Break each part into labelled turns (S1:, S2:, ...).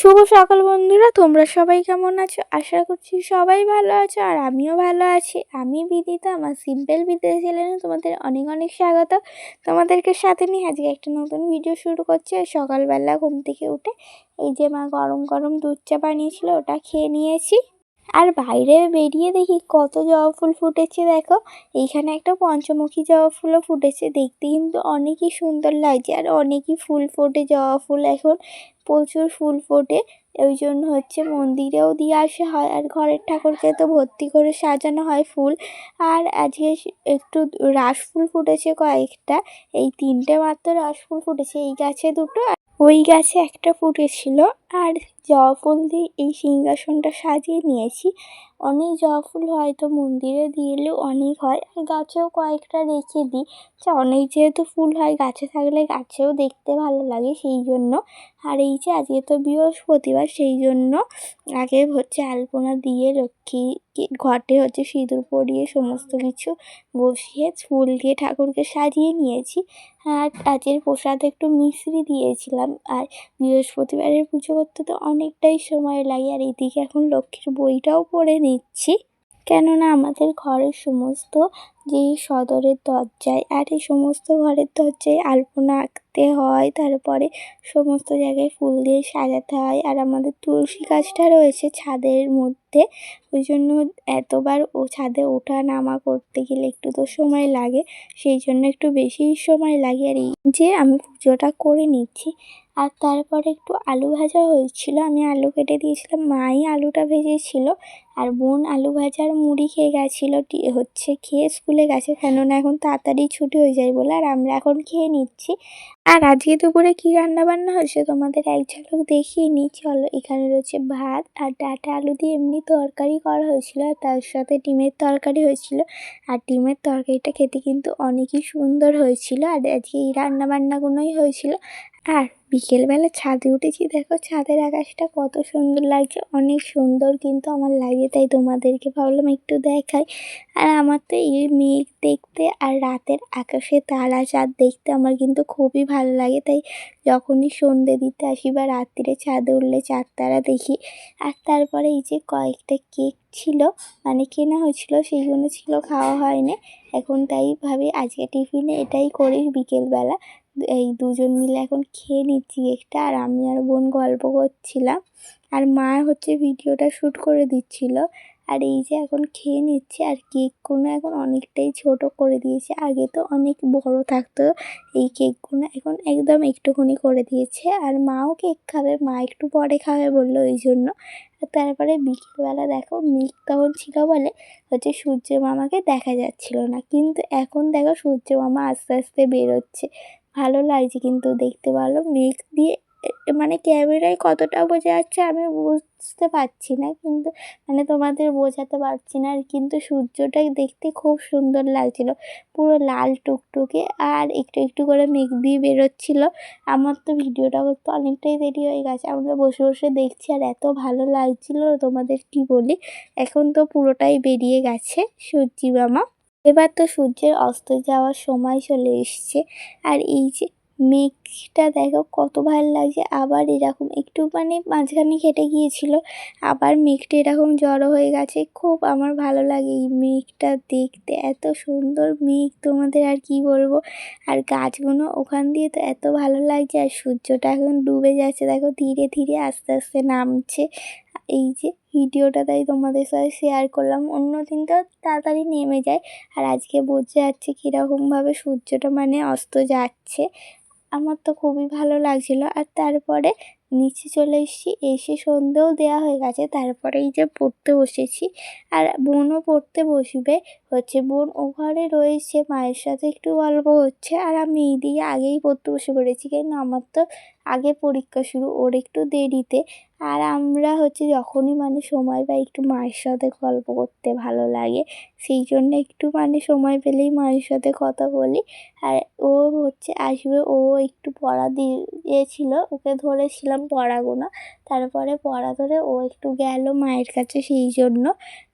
S1: শুভ সকাল বন্ধুরা, তোমরা সবাই কেমন আছো? আশা করছি সবাই ভালো আছো আর আমিও ভালো আছি। আমি বিদিতা, আমার সিম্পল বিদিতা চ্যানেলে তোমাদের অনেক অনেক স্বাগত। তোমাদেরকে সাথে নিয়ে আজকে একটা নতুন ভিডিও শুরু করছি। সকালবেলা ঘুম থেকে উঠে এই যে মা গরম গরম দুধ চা বানিয়েছিল, ওটা খেয়ে নিয়েছি। আর বাইরে বেরিয়ে দেখি কত জবা ফুল ফুটেছে, দেখো। এইখানে একটা পঞ্চমুখী জবা ফুলও ফুটেছে, দেখতে কিন্তু অনেকই সুন্দর লাগছে। আর অনেকই ফুল ফোটে জবা ফুল এখন, প্রচুর ফুল ফোটে। ওই জন্য হচ্ছে মন্দিরেও দিয়ে আসা হয়, আর ঘরের ঠাকুরকে তো ভর্তি করে সাজানো হয় ফুল। আর আজকে একটু রাস ফুল ফুটেছে কয়েকটা, এই তিনটে মাত্র রাস ফুল ফুটেছে, এই গাছে দুটো। ওই গাছে একটা ফুটেছিল। আর জবা ফুল দিয়ে এই সিংহাসনটা সাজিয়ে নিয়েছি। অনেক জবা ফুল হয়তো মন্দিরে দিলেও অনেক হয়। আর গাছেও কয়েকটা রেখে দিই। আচ্ছা অনেক যেহেতু ফুল হয়, গাছে থাকলে গাছেও দেখতে ভালো লাগে সেই জন্য। আর এই যে আজকে তো বৃহস্পতিবার, সেই জন্য আগে হচ্ছে আলপনা দিয়ে লক্ষ্মী ঘটে হচ্ছে সিঁদুর পরিয়ে সমস্ত কিছু বসিয়ে ফুল দিয়ে ঠাকুরকে সাজিয়ে নিয়েছি। আর আজকের প্রসাদ একটু মিশ্রি দিয়েছিলাম। আর বৃহস্পতিবারের পুজো করতে তো অনেকটাই সময় লাগে, আর এদিকে এখন লক্ষ্মীর বইটাও পড়ে নিচ্ছি। কেননা আমাদের ঘরের সমস্ত যে সদরের দরজায় আর এই সমস্ত ঘরের দরজায় আলপনা আঁকতে হয়, তারপরে সমস্ত জায়গায় ফুল দিয়ে সাজাতে হয়, আর আমাদের তুলসী গাছটা রয়েছে ছাদের মধ্যে। ওই জন্য এতবার ও ছাদে ওঠা নামা করতে গেলে একটু তো সময় লাগে, সেই জন্য একটু বেশিই সময় লাগে। আর এই যে আমি পুজোটা করে নিচ্ছি আর তারপরে একটু আলু ভাজা হয়েছিল। আমি আলু কেটে দিয়েছিলাম, মাই আলুটা ভেজেছিল আর বোন আলু ভাজার মুড়ি খেয়ে গেছিল হচ্ছে খেয়ে স্কুলে গেছে, কেননা এখন তাড়াতাড়ি ছুটি হয়ে যায় বলে আর আমরা এখন খেয়ে নিচ্ছি। আর আজকে দুপুরে কী রান্নাবান্না হয়েছে তোমাদের এক ঝলক দেখিয়ে নিই চলো, এখানে রয়েছে ভাত আর ডাটা আলু দিয়ে এমনি তরকারি করা হয়েছিল আর তার সাথে ডিমের তরকারি হয়েছিল। আর ডিমের তরকারিটা খেতে কিন্তু অনেকই সুন্দর হয়েছিল আর আজকে এই রান্না বান্নাগুলোই হয়েছিল। আর বিকেলবেলা ছাদে উঠেছি। দেখো ছাদের আকাশটা কত সুন্দর লাগছে। অনেক সুন্দর কিন্তু আমার লাগে, তাই তোমাদেরকে ভাবলাম একটু দেখাই। আর আমার তো এই মেঘ দেখতে আর রাতের আকাশে তারা চাঁদ দেখতে আমার কিন্তু খুবই ভালো লাগে, তাই যখনই সন্ধে দিতে আসি বা রাত্রিরে ছাদে উঠলে চাঁদ তারা দেখি, আর তারপরে এই যে কয়েকটা কেক ছিল মানে কেনা হয়েছিল, সেইগুলো ছিল, খাওয়া হয়নি। এখন তাই ভাবি আজকে টিফিনে এটাই করি বিকেলবেলা। এই দুজন মিলে এখন খেয়ে নিচ্ছি কেকটা, আর আমি আর বোন গল্প করছিলাম। আর মা হচ্ছে ভিডিওটা শ্যুট করে দিচ্ছিল। আর এই যে এখন খেয়ে নিচ্ছে আর কেকগুলো এখন অনেকটাই ছোট করে দিয়েছে। আগে তো অনেক বড় থাকতো, এই কেকগুলো এখন একদম একটুখানি করে দিয়েছে। আর মাও কেক খাবে, মা একটু পরে খাবে বলল ওই জন্য। তারপরে বিকেলবেলা দেখো মেঘ তখন ছিল বলে হচ্ছে সূর্য মামাকে দেখা যাচ্ছিল না। কিন্তু এখন দেখো সূর্য মামা আস্তে আস্তে বেরোচ্ছে। ভালো লাগছে কিন্তু দেখতে ভালো মেঘ দিয়ে মানে ক্যামেরায় কতটা বোঝা যাচ্ছে আমি বুঝতে পারছি না। কিন্তু মানে তোমাদের বোঝাতে পারছি না আর কিন্তু সূর্যটা দেখতে খুব সুন্দর লাগছিল। পুরো লাল টুকটুকে আর একটু একটু করে মেঘ দিয়ে বেরোচ্ছিলো। আমার তো ভিডিওটা করতে অনেকটাই দেরি হয়ে গেছে। আমরা বসে বসে দেখছি আর এত ভালো লাগছিল তোমাদের কি বলি? এখন তো পুরোটাই বেরিয়ে গেছে সূর্যি মামা। এবার তো সূর্যের অস্ত যাওয়ার সময় চলে এসছে। আর এই যে মেঘটা দেখো কত ভালো লাগছে। আবার এরকম একটু মানে মাঝখানে কেটে গিয়েছিল, আবার মেঘটা এরকম জড়ো হয়ে গেছে। খুব আমার ভালো লাগে এই মেঘটা দেখতে। এত সুন্দর মেঘ, তোমাদের আর কি বলব? আর গাছগুলো ওখান দিয়ে তো এত ভালো লাগছে, আর সূর্যটা এখন ডুবে যাচ্ছে। দেখো ধীরে ধীরে আস্তে আস্তে নামছে। এই যে ভিডিওটা তাই তোমাদের সাথে শেয়ার করলাম। অন্য দিন তো তাড়াতাড়ি নেমে যায়। আর আজকে বোঝা যাচ্ছে কীরকমভাবে সূর্যটা মানে অস্ত যাচ্ছে। আমার তো খুবই ভালো লাগছিল। আর তারপরে নিচে চলে এসেছি, এসে সন্ধেও দেওয়া হয়ে গেছে, তারপরে এই যে পড়তে বসেছি। আর বোনও পড়তে বসবে, হচ্ছে বোন ও ঘরে রয়েছে, মায়ের সাথে একটু গল্প হচ্ছে, আর আমি এই দিকে আগেই পড়তে বসে পড়েছি কেন আমার তো আগে পরীক্ষা শুরু, ওর একটু দেরিতে। আর আমরা হচ্ছে যখনই মানে সময় পাই একটু মায়ের সাথে গল্প করতে ভালো লাগে। সেই জন্য একটু মানে সময় পেলেই মায়ের সাথে কথা বলি। আর ও হচ্ছে আসবে, ও একটু পড়া দিয়েছিল, ওকে ধরেছিলাম পড়াগুলো তারপরে পড়া ধরে ও একটু গেল মায়ের কাছে সেই জন্য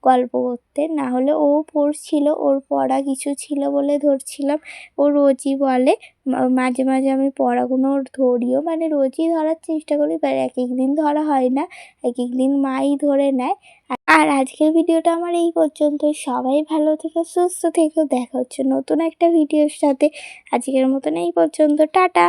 S1: গল্প করতে। না হলে ও পড়ছিল, ওর পড়া কিছু ছিল বলে ধরছিলাম। ও রোজই বলে মাঝে মাঝে আমি পড়াগুলো ধরিও মানে রোজই ধরার চেষ্টা করি বা এক এক দিন ধরা হয় না এক এক দিন মাই ধরে নেয়। আর আজকের ভিডিওটা আমার এই পর্যন্ত সবাই ভালো থেকো, সুস্থ থেকো, দেখা হচ্ছে নতুন একটা ভিডিওর সাথে। আজকের মতন এই পর্যন্ত, টাটা!